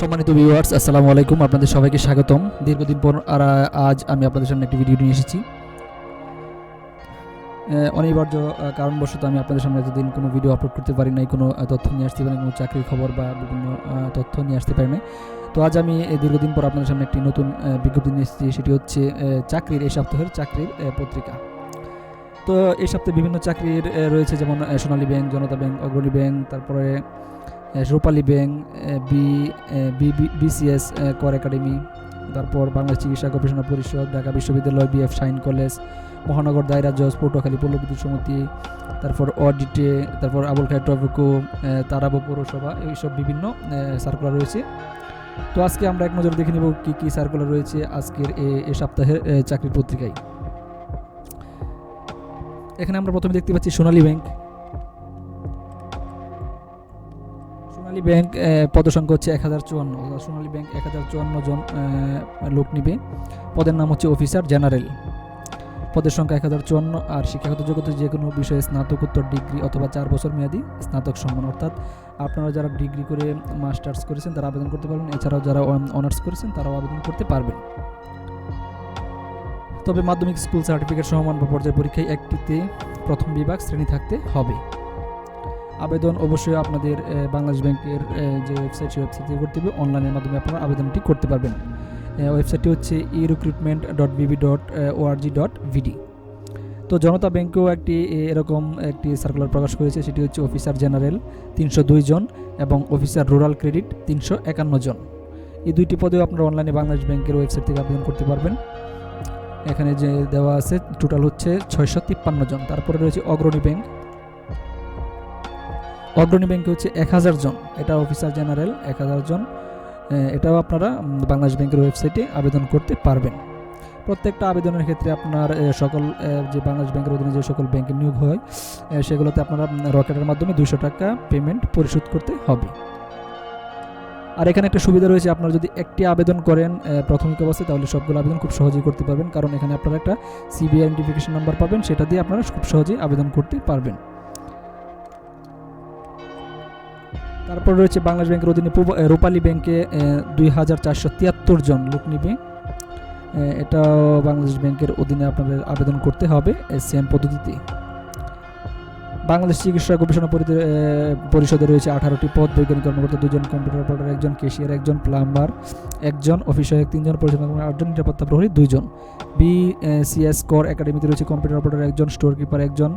সম্মানিত ভিউয়ার্স আসসালামু আলাইকুম। আপনাদের সবাইকে স্বাগতম। দীর্ঘদিন পর আর, আজ আমি আপনাদের সামনে একটি ভিডিও নিয়ে এসেছি। অনিবার্য কারণবশত আমি আপনাদের সামনে এতদিন কোনো ভিডিও আপলোড করতে পারি নাই, কোনো তথ্য নিয়ে আসতে পারি কোনো চাকরির খবর বা বিভিন্ন তথ্য নিয়ে আসতে পারি নাই। তো আজ আমি দীর্ঘদিন পর আপনাদের সামনে একটি নতুন বিজ্ঞপ্তি নিয়ে এসেছি, সেটি হচ্ছে চাকরির, এই সপ্তাহের চাকরির পত্রিকা। তো এই সপ্তাহে বিভিন্ন চাকরির রয়েছে, যেমন Sonali bank, Janata bank, Agrani bank, তারপরে রূপালী ব্যাংক বি বিসিএস কর একাডেমি, তারপর বাংলাদেশ চিকিৎসা গবেষণা পরিষদ, ঢাকা বিশ্ববিদ্যালয় বিএফ সাইন কলেজ, মহানগর দায়রা জজ, পটুয়াখালী পল্লী বিদ্যুৎ সমিতি, তারপর অডিটে, তারপর আবুল খায় টবেকো তারাবো পৌরসভা, এইসব বিভিন্ন সার্কুলার রয়েছে। তো আজকে আমরা এক নজর দেখে নেব কী কী সার্কুলার রয়েছে আজকের এ- সপ্তাহের চাকরির পত্রিকায়। এখানে আমরা প্রথমে দেখতে পাচ্ছি সোনালী ব্যাংক। সোনালী ব্যাংক পদসংখ্যা হচ্ছে এক হাজার চুয়ান্ন। সোনালী ব্যাংক এক হাজার চুয়ান্ন জন লোক নিবে। পদের নাম হচ্ছে অফিসার জেনারেল। পদের সংখ্যা এক হাজার চুয়ান্ন, আর শিক্ষাগত যোগ্যতা যে কোনো বিষয়ে স্নাতকোত্তর ডিগ্রি অথবা চার বছর মেয়াদী স্নাতক সম্মান। অর্থাৎ আপনারা যারা ডিগ্রি করে মাস্টার্স করেছেন, তারা আবেদন করতে পারবেন। এছাড়াও যারা অনার্স করেছেন, তারাও আবেদন করতে পারবেন। তবে মাধ্যমিক স্কুল সার্টিফিকেট সমান বা পর্যায় পরীক্ষায় একটিতে প্রথম বিভাগ শ্রেণি থাকতে হবে। আবেদন অবশ্যই আপনাদের বাংলাদেশ ব্যাংকের যে ওয়েবসাইট সেই ওয়েবসাইট থেকে করতে হবে। অনলাইনের মাধ্যমে আপনারা আবেদনটি করতে পারবেন। ওয়েবসাইটটি হচ্ছে e recruitment dot BB dot ORG dot BD তো জনতা ব্যাংকেও একটি এরকম একটি সার্কুলার প্রকাশ করেছে। সেটি হচ্ছে অফিসার জেনারেল তিনশো দুই জন এবং অফিসার রুরাল ক্রেডিট তিনশো একান্ন জন। এই দুইটি পদেও আপনারা অনলাইনে বাংলাদেশ ব্যাংকের ওয়েবসাইট থেকে আবেদন করতে পারবেন। এখানে যে দেওয়া আছে টোটাল হচ্ছে ছয়শো তিপ্পান্ন জন। তারপরে রয়েছে অগ্রণী ব্যাংক। অগ্রণী ব্যাংকে হচ্ছে এক হাজার জন। এটা অফিসার জেনারেল এক হাজার জন। এটাও আপনারা বাংলাদেশ ব্যাংকের ওয়েবসাইটে আবেদন করতে পারবেন। প্রত্যেকটা আবেদনের ক্ষেত্রে আপনার সকল যে বাংলাদেশ ব্যাংকের অধীনে যে সকল ব্যাংকে নিয়োগ হয় সেগুলোতে আপনারা রকেটের মাধ্যমে দুশো টাকা পেমেন্ট পরিশোধ করতে হবে। আর এখানে একটা সুবিধা রয়েছে, আপনারা যদি একটি আবেদন করেন প্রাথমিক অবস্থায়, তাহলে সবগুলো আবেদন খুব সহজেই করতে পারবেন। কারণ এখানে আপনারা একটা সিবিআই আইডেন্টিফিকেশন নাম্বার পাবেন, সেটা দিয়ে আপনারা খুব সহজেই আবেদন করতে পারবেন। তারপর রয়েছে বাংলাদেশ ব্যাংকের অধীনে রূপালী ব্যাংকে দুই হাজার চারশো তিয়াত্তর জন লোক নিবে। এটা এটাও বাংলাদেশ ব্যাংকের অধীনে আপনাদের আবেদন করতে হবে সেম পদ্ধতিতে। বাংলাদেশ চিকিৎসা গবেষণা পরিষদে রয়েছে আঠারোটি পদ, বৈজ্ঞানিক কর্মকর্তা, দুজন কম্পিউটার অপারেটর একজন কেশিয়ার একজন প্লাম্বার, একজন অফিস সহায়ক তিনজন পরিচালনা আটজন নিরাপত্তা প্রহরী, দুইজন। বি সিএস কর একাডেমিতে রয়েছে কম্পিউটার অপারেটর একজন স্টোর কিপার একজন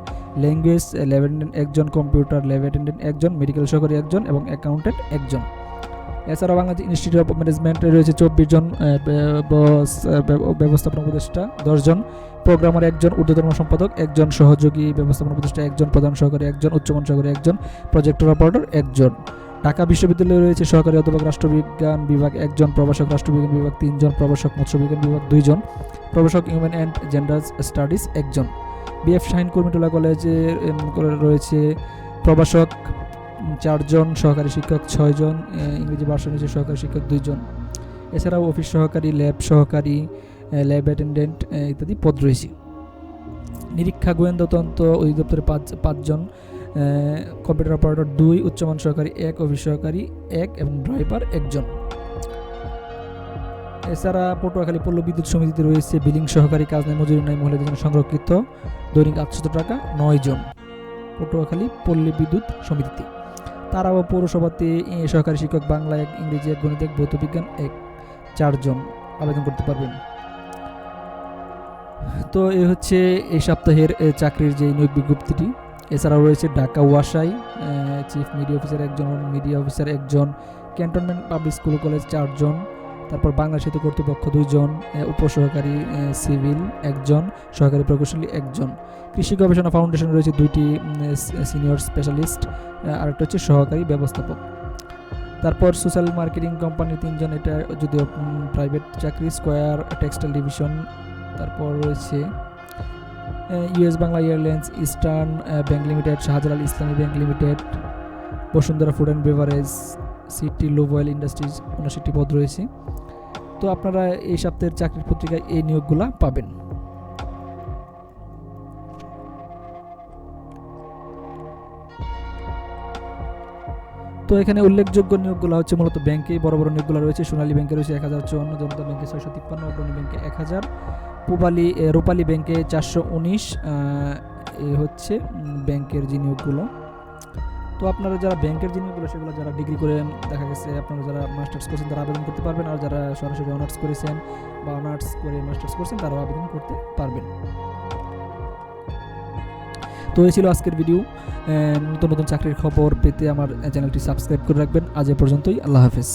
ল্যাঙ্গুয়েজ ল্যাব একজন কম্পিউটার ল্যাব অ্যাটেন্ডেন্ট, একজন মেডিকেল সহকারী, একজন এবং অ্যাকাউন্টেন্ট একজন। এছাড়াও বাংলাদেশ ইনস্টিটিউট অফ ম্যানেজমেন্টে রয়েছে চব্বিশ জন ব্যবস্থাপনা উপদেষ্টা দশজন প্রোগ্রামার একজন ঊর্ধ্বতন সম্পাদক, একজন সহযোগী ব্যবস্থাপনা উপদেষ্টা একজন প্রধান সহকারী, একজন উচ্চমান সহকারী একজন প্রজেক্টর অপারেটর একজন। ঢাকা বিশ্ববিদ্যালয়ে রয়েছে সহকারী অধ্যাপক, রাষ্ট্রবিজ্ঞান বিভাগ একজন, প্রভাষক, রাষ্ট্রবিজ্ঞান বিভাগ তিনজন, প্রভাষক, মৎস্যবিজ্ঞান বিভাগ দুইজন, প্রভাষক হিউম্যান অ্যান্ড জেন্ডার স্টাডিজ একজন। বিএফ শাহিন কর্মীটোলা কলেজে রয়েছে প্রভাষক চারজন, সহকারী শিক্ষক ছয়জন ইংরেজি ভাষা নিচে সহকারী শিক্ষক দুইজন। এছাড়াও অফিস সহকারী, ল্যাব সহকারী ল্যাব অ্যাটেন্ডেন্ট ইত্যাদি পদ রয়েছে। নিরীক্ষা গোয়েন্দা তন্ত্র অধিদপ্তরে পাঁচ, পাঁচজন কম্পিউটার অপারেটর দুই, উচ্চমান সহকারী এক, অফিস সহকারী এক এবং ড্রাইভার একজন। এছাড়া পটুয়াখালী পল্লী বিদ্যুৎ সমিতিতে রয়েছে বিলিং সহকারী কাজ নেই, মজুরি নাই, মহিলাদের জন্য সংরক্ষিত, দৈনিক আটশত টাকা, নয় জন। পটুয়াখালী পল্লী বিদ্যুৎ সমিতিতে। তারাও পৌরসভাতে সহকারী শিক্ষক বাংলা এক, ইংরেজি এক, গণিত এক, ভৌত বিজ্ঞান এক, চারজন। আবেদন করতে পারবেন। তো এ হচ্ছে এই সপ্তাহের চাকরির যে নিয়োগ বিজ্ঞপ্তিটি। এছাড়াও রয়েছে ঢাকা ওয়াসাই চিফ মিডিয়া অফিসার একজন মিডিয়া অফিসার একজন ক্যান্টনমেন্ট পাবলিক স্কুল কলেজ চারজন, তারপর বাংলা সেতু কর্তৃপক্ষ দুইজন উপসহকারী সিভিল একজন, সহকারী প্রকৌশলী একজন। কৃষি গবেষণা ফাউন্ডেশন রয়েছে দুইটি সিনিয়র স্পেশালিস্ট আরেকটা হচ্ছে সহকারী ব্যবস্থাপক। তারপর সোশ্যাল মার্কেটিং কোম্পানি তিনজন, এটা যদিও প্রাইভেট চাকরি, স্কোয়ার, টেক্সটাইল ডিভিশন তারপর রয়েছে US Bangla airlines eastern bank limited Shahjalal Islami bank limited Bashundhara food and beverage city লোভ অয়েল ইন্ডাস্ট্রিজ উনষাটটি পদ রয়েছে। তো আপনারা এই সপ্তাহের চাকরির পত্রিকায় এই নিয়োগগুলো পাবেন। তো এখানে উল্লেখযোগ্য নিয়োগগুলো হচ্ছে মূলত ব্যাংকে বড় বড় নিয়োগগুলো রয়েছে। সোনালী ব্যাংকে রয়েছে এক হাজার চুয়ান্ন, জনতা ব্যাংকে ছয়শো তিপ্পান্ন, অগ্রণী ব্যাংকে এক হাজার। পূবালী রূপালী ব্যাংকে চারশো উনিশ এ হচ্ছে ব্যাংকের যে নিয়োগগুলো তো আপনারা যারা ব্যাংকের যে নিয়োগগুলো সেগুলো যারা ডিগ্রি করে, দেখা গেছে আপনারা যারা মাস্টার্স করছেন, তারা আবেদন করতে পারবেন। আর যারা সরাসরি অনার্স করেছেন বা অনার্স করে মাস্টার্স করছেন, তারাও আবেদন করতে পারবেন। তো এই ছিল আজকের ভিডিও। নতুন নতুন চাকরির খবর পেতে আমার চ্যানেলটি সাবস্ক্রাইব করে রাখবেন। আজ এ পর্যন্তই। আল্লাহ হাফেজ।